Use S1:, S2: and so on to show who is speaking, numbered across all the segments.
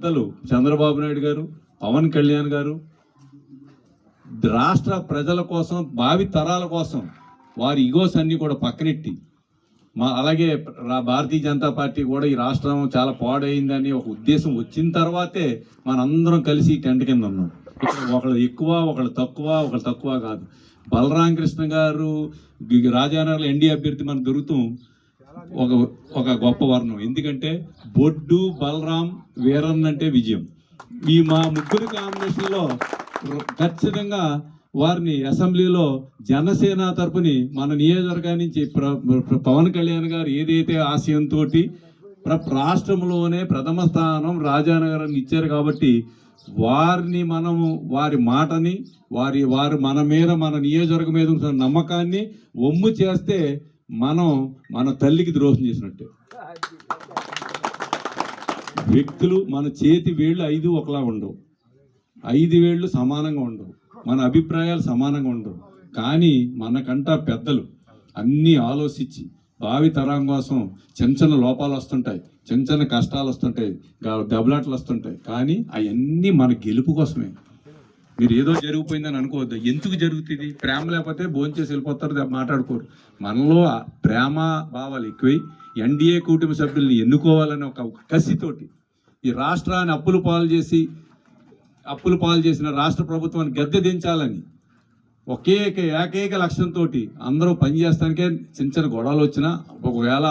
S1: పెద్దలు చంద్రబాబు నాయుడు గారు పవన్ కళ్యాణ్ గారు రాష్ట్ర ప్రజల కోసం భావి తరాల కోసం వారి ఇగోస్ అన్ని కూడా పక్కనెట్టి మా అలాగే రా- భారతీయ జనతా పార్టీ కూడా ఈ రాష్ట్రం చాలా పాడైందని ఒక ఉద్దేశం వచ్చిన తర్వాతే మనందరం కలిసి టెంట్ కింద ఉన్నాం. ఇక్కడ ఒకళ్ళు ఎక్కువ ఒకళ్ళు తక్కువ ఒకళ్ళు తక్కువ కాదు. బలరామకృష్ణ గారు రాజానగర్ రాజానగర్లో ఎన్డీ అభ్యర్థి మనకు దొరుకుతాం ఒక ఒక గొప్ప వర్ణం. ఎందుకంటే బొడ్డు బలరాం వీరన్ అంటే విజయం. ఈ మా ముగ్గురు కాంబినేషన్లో ఖచ్చితంగా వారిని అసెంబ్లీలో జనసేన తరపుని మన నియోజకవర్గా నుంచి పవన్ కళ్యాణ్ గారు ఏదైతే ఆశయంతో రాష్ట్రంలోనే ప్రథమ స్థానం రాజానగరాన్ని ఇచ్చారు కాబట్టి వారిని మనము వారి మాటని వారి వారు మన మీద మన నియోజకవర్గం మీద నమ్మకాన్ని ఒమ్ము చేస్తే మనం మన తల్లికి ద్రోహం చేసినట్టే. వ్యక్తులు మన చేతి వేళ్ళు ఐదు ఒకలా ఉండవు. ఐదు వేళ్ళు సమానంగా ఉండవు. మన అభిప్రాయాలు సమానంగా ఉండవు. కానీ మనకంటా పెద్దలు అన్నీ ఆలోచించి భావి తరం కోసం చిన్న చిన్న లోపాలు వస్తుంటాయి. చిన్న చిన్న కష్టాలు వస్తుంటాయి. దెబ్బలాటలు వస్తుంటాయి. కానీ అవన్నీ మన గెలుపు కోసమే. మీరు ఏదో జరిగిపోయిందని అనుకోవద్దు. ఎందుకు జరుగుతుంది? ప్రేమ లేకపోతే భోంచేసి వెళ్ళిపోతారు మాట్లాడుకోరు. మనలో ప్రేమ భావాలు ఎక్కువై ఎన్డీఏ కూటమి సభ్యుల్ని ఎన్నుకోవాలని ఒక కసితోటి ఈ రాష్ట్రాన్ని అప్పులు పాలు చేసి అప్పులు పాలు చేసిన రాష్ట్ర ప్రభుత్వాన్ని గద్దె దించాలని ఒకే ఏకైక లక్ష్యంతో అందరూ పనిచేస్తానికే చిన్న చిన్న గొడవలు వచ్చినా ఒకవేళ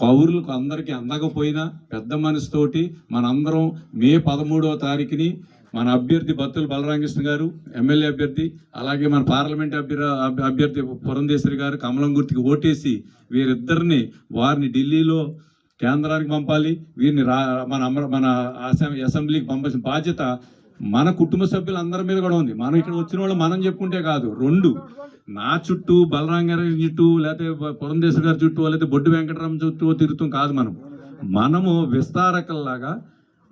S1: కౌరులకు అందరికీ అందకపోయినా పెద్ద మనసుతోటి మనందరం మే పదమూడవ తారీఖుని మన అభ్యర్థి బత్తుల బలరామకృష్ణ గారు ఎమ్మెల్యే అభ్యర్థి అలాగే మన పార్లమెంట్ అభ్యర్థి అభ్యర్థి పురంధేశ్వరి గారు కమలం గుర్తికి ఓటేసి వీరిద్దరిని వారిని ఢిల్లీలో కేంద్రానికి పంపాలి. వీరిని రా మన అమర మన అసెంబ్లీకి పంపాల్సిన బాధ్యత మన కుటుంబ సభ్యులందరి మీద కూడా ఉంది. మనం ఇక్కడ వచ్చిన వాళ్ళు మనం చెప్పుకుంటే కాదు. రెండు నా చుట్టూ బలరాం గారి చుట్టూ లేకపోతే పురంధేశ్వర గారి చుట్టూ లేకపోతే బొడ్డు వెంకటరామ చుట్టూ తిరుగుతాం కాదు మనం. మనము విస్తారకల్లాగా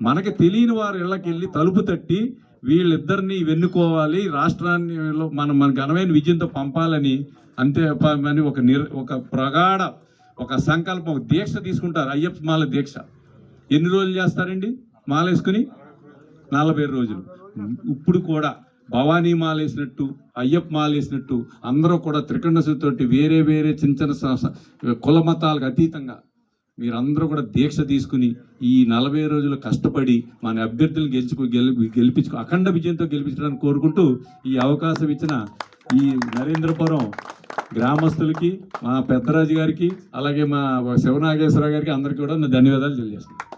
S1: మనకి తెలియని వారి ఇళ్ళకి వెళ్ళి తలుపు తట్టి వీళ్ళిద్దరిని వెన్నుకోవాలి రాష్ట్రాన్ని మన మనం మన ఘనమైన విజయంతో పంపాలని అంతే అని ఒక నిర్ ఒక ప్రగాఢ ఒక సంకల్పం ఒక దీక్ష తీసుకుంటారు. అయ్యప్ప మాల దీక్ష. ఎన్ని రోజులు చేస్తారండి మాల వేసుకుని నలభై రోజులు. ఇప్పుడు కూడా భవానీ మాల వేసినట్టు అయ్యప్ప మాల వేసినట్టు అందరూ కూడా త్రికండసుతోటి వేరే వేరే చిన్న చిన్న కుల మతాలకు అతీతంగా మీరందరూ కూడా దీక్ష తీసుకుని ఈ నలభై రోజులు కష్టపడి మన అభ్యర్థులను గెలుచుకు గెలి గెలిపించుకు అఖండ విజయంతో గెలిపించడానికి కోరుకుంటూ ఈ అవకాశం ఇచ్చిన ఈ నరేంద్రపురం గ్రామస్తులకి మా పెద్దరాజు గారికి అలాగే మా శివనాగేశ్వర గారికి అందరికీ కూడా నా ధన్యవాదాలు తెలియజేస్తున్నాను.